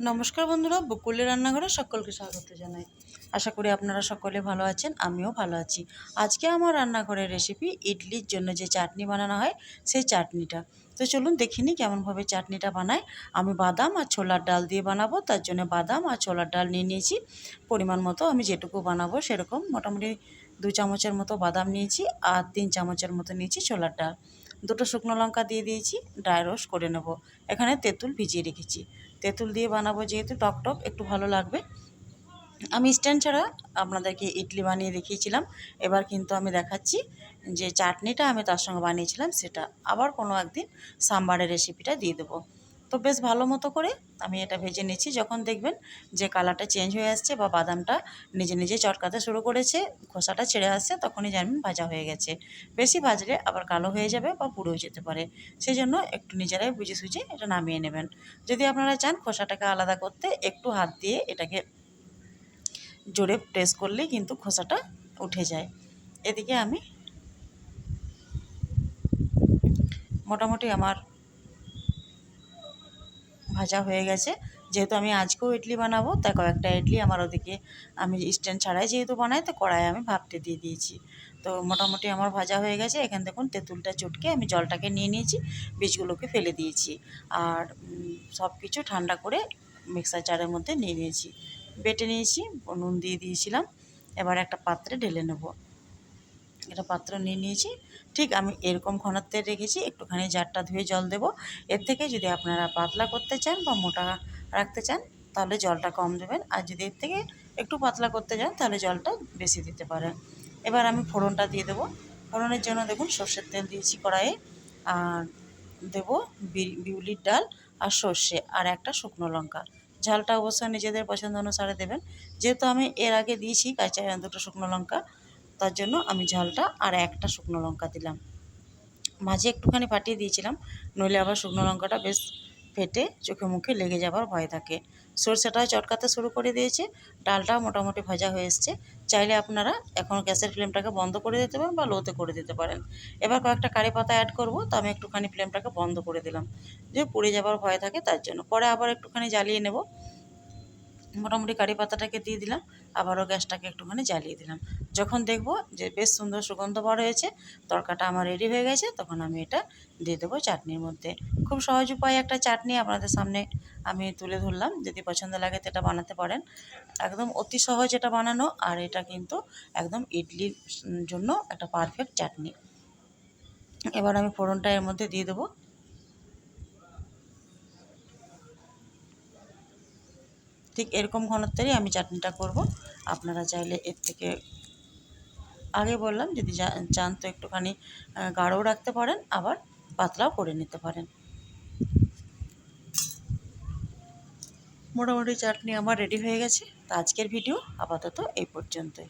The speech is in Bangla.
নমস্কার বন্ধুরা বকুলের রান্নাঘরে সকলকে স্বাগত জানাই। আশা করি আপনারা সকলে ভালো আছেন, আমিও ভালো আছি। আজকে আমার রান্নাঘরের রেসিপি ইডলির জন্য যে চাটনি বানানো হয়, সেই চাটনিটা। তো চলুন দেখিনি কেমনভাবে চাটনিটা বানায়। আমি বাদাম আর ছোলার ডাল দিয়ে বানাবো, তার জন্য বাদাম আর ছোলার ডাল নিয়ে নিয়েছি। পরিমাণ মতো আমি যেটুকু বানাবো সেরকম মোটামুটি দু চামচের মতো বাদাম নিয়েছি আর তিন চামচের মতো নিয়েছি ছোলার ডাল। দুটো শুকনো লঙ্কা দিয়ে দিয়েছি ড্রাই রোস্ট করে নেব। এখানে তেঁতুল ভিজিয়ে রেখেছি। তেঁতুল দিয়ে বানাবো যেহেতু টক টক, একটু ভালো লাগবে। আমি স্ট্যান্ড ছাড়া আপনাদেরকে ইডলি বানিয়ে দেখিয়েছিলাম। এবার কিন্তু আমি দেখাচ্ছি যে চাটনিটা আমি তার সঙ্গে বানিয়েছিলাম, সেটা আবার কোনো একদিন সাম্বারের রেসিপিটা দিয়ে দেবো। তো বেশ ভালো মতো করে আমি এটা ভেজে নিচ্ছি। যখন দেখবেন যে কালারটা চেঞ্জ হয়ে আসছে বা বাদামটা নিজে নিজে চটকাতে শুরু করেছে, খোসাটা ছেড়ে আসছে, তখনই জানবেন ভাজা হয়ে গেছে। বেশি ভাজলে আবার কালো হয়ে যাবে বা পুড়েও যেতে পারে। সেই জন্য একটু নিজেরাই বুঝে সুঝে এটা নামিয়ে নেবেন। যদি আপনারা চান খোসাটাকে আলাদা করতে, একটু হাত দিয়ে এটাকে জোরে প্রেস করলেই কিন্তু খোসাটা উঠে যায়। এদিকে আমি মোটামুটি আমার ভাজা হয়ে গেছে। যেহেতু আমি আজকেও ইডলি বানাবো তাই কয়েকটা ইডলি আমার ওদিকে আমি স্ট্যান্ড ছাড়াই যেহেতু বানাই, তো কড়াই আমি ভাপতে দিয়ে দিয়েছি। তো মোটামুটি আমার ভাজা হয়ে গেছে। এখান দেখুন তেঁতুলটা চটকে আমি জলটাকে নিয়ে নিয়েছি, বীজগুলোকে ফেলে দিয়েছি। আর সব কিছু ঠান্ডা করে মিক্সার জারের মধ্যে নিয়ে নিয়েছি। বেটে নিয়েছি, নুন দিয়ে দিয়েছিলাম। এবার একটা পাত্রে ঢেলে নেব। এটা পাত্র নিয়ে নিয়েছি। ঠিক আমি এরকম ঘনত্বের রেখেছি, একটুখানি জারটা ধুয়ে জল দেব। এর থেকে যদি আপনারা পাতলা করতে চান বা মোটা রাখতে চান, তাহলে জলটা কম দেবেন। আর যদি এর থেকে একটু পাতলা করতে চান তাহলে জলটা বেশি দিতে পারেন। এবার আমি ফোড়নটা দিয়ে দেবো। ফোড়নের জন্য দেখুন, সর্ষের তেল দিয়েছি কড়াইয়ে। আর দেবো বিউলির ডাল আর সর্ষে আর একটা শুকনো লঙ্কা। ঝালটা অবশ্যই নিজেদের পছন্দ অনুসারে দেবেন। যেহেতু আমি এর আগে দিয়েছি, কাঁচা দুটো শুকনো লঙ্কা। তার জন্য আমি ঝালটা আর একটা শুকনো লঙ্কা দিলাম। মাঝে একটুখানি ফাটিয়ে দিয়েছিলাম, নইলে আবার শুকনো লঙ্কাটা বেশ ফেটে চোখে মুখে লেগে যাবার ভয় থাকে। সর্ষেটাও চটকাতে শুরু করে দিয়েছে ডালটাও মোটামুটি ভাজা হয়ে এসছে। চাইলে আপনারা এখন গ্যাসের ফ্লেমটাকে বন্ধ করে দিতে পারেন বা লোতে করে দিতে পারেন। এবার কয়েকটা কারি পাতা অ্যাড করব, তো আমি একটুখানি ফ্লেমটাকে বন্ধ করে দিলাম। যে পুড়ে যাবার ভয় থাকে তার জন্য। পরে আবার একটুখানি জ্বালিয়ে নেব। মোটামুটি কারি পাতাটাকে দিয়ে দিলাম, আবারও গ্যাসটাকে একটুখানি জ্বালিয়ে দিলাম। যখন দেখব যে বেশ সুন্দর সুগন্ধ বার হয়েছে তরকাটা আমার রেডি হয়ে গেছে, তখন আমি এটা দিয়ে দেবো চাটনির মধ্যে। খুব সহজ উপায়ে একটা চাটনি আপনাদের সামনে আমি তুলে ধরলাম, যদি পছন্দ লাগে তো এটা বানাতে পারেন। একদম অতি সহজ এটা বানানো, আর এটা কিন্তু একদম ইডলির জন্য একটা পারফেক্ট চাটনি। এবার আমি ফোড়নটা এর মধ্যে দিয়ে দেবো। ঠিক এরকম ঘনত্বেরই আমি চাটনিটা করব। আপনারা চাইলে এর থেকে আগে বললাম যদি চান তো একটুখানি গাঢ়ও রাখতে পারেন, আবার পাতলাও করে নিতে পারেন। মোটামুটি চাটনি আমার রেডি হয়ে গেছে। তো আজকের ভিডিও আপাতত এই পর্যন্তই।